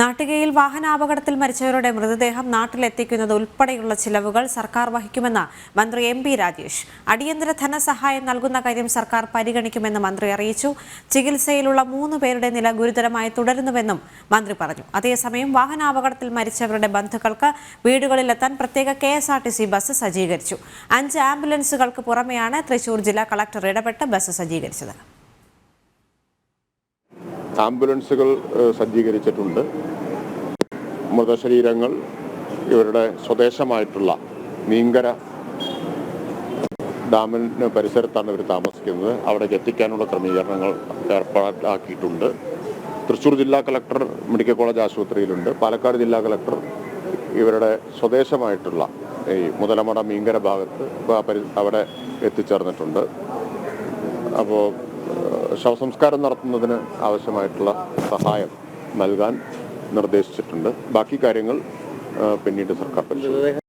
നാട്ടികയിൽ വാഹനാപകടത്തിൽ മരിച്ചവരുടെ മൃതദേഹം നാട്ടിലെത്തിക്കുന്നത് ഉൾപ്പെടെയുള്ള ചിലവുകൾ സർക്കാർ വഹിക്കുമെന്ന് മന്ത്രി എം പി രാജേഷ്. അടിയന്തര ധനസഹായം നൽകുന്ന കാര്യം സർക്കാർ പരിഗണിക്കുമെന്ന് മന്ത്രി അറിയിച്ചു. ചികിത്സയിലുള്ള മൂന്ന് പേരുടെ നില ഗുരുതരമായി തുടരുന്നുവെന്നും മന്ത്രി പറഞ്ഞു. അതേസമയം വാഹനാപകടത്തിൽ മരിച്ചവരുടെ ബന്ധുക്കൾക്ക് വീടുകളിലെത്താൻ പ്രത്യേക K S R T C bus സജ്ജീകരിച്ചു. അഞ്ച് ആംബുലൻസുകൾക്ക് പുറമെയാണ് തൃശൂർ ജില്ലാ കളക്ടർ ഇടപെട്ട് ബസ് സജ്ജീകരിച്ചത്. ആംബുലൻസുകൾ സജ്ജീകരിച്ചിട്ടുണ്ട്. മൃതശരീരങ്ങൾ ഇവരുടെ സ്വദേശമായിട്ടുള്ള മീങ്കര ഡാമിന് പരിസരത്താണ് ഇവർ താമസിക്കുന്നത്. അവിടേക്ക് എത്തിക്കാനുള്ള ക്രമീകരണങ്ങൾ ഏർപ്പാടാക്കിയിട്ടുണ്ട്. തൃശ്ശൂർ ജില്ലാ കളക്ടർ മെഡിക്കൽ കോളേജ് ആശുപത്രിയിലുണ്ട്. പാലക്കാട് ജില്ലാ കളക്ടർ ഇവരുടെ സ്വദേശമായിട്ടുള്ള ഈ മുതലമട മീങ്കര ഭാഗത്ത് അവിടെ എത്തിച്ചേർന്നിട്ടുണ്ട്. അപ്പോൾ ശവസംസ്കാരം നടത്തുന്നതിന് ആവശ്യമായിട്ടുള്ള സഹായം നൽകാൻ നിർദ്ദേശിച്ചിട്ടുണ്ട്. ബാക്കി കാര്യങ്ങൾ പിന്നീട് സർക്കാർ പരിശോധിക്കും.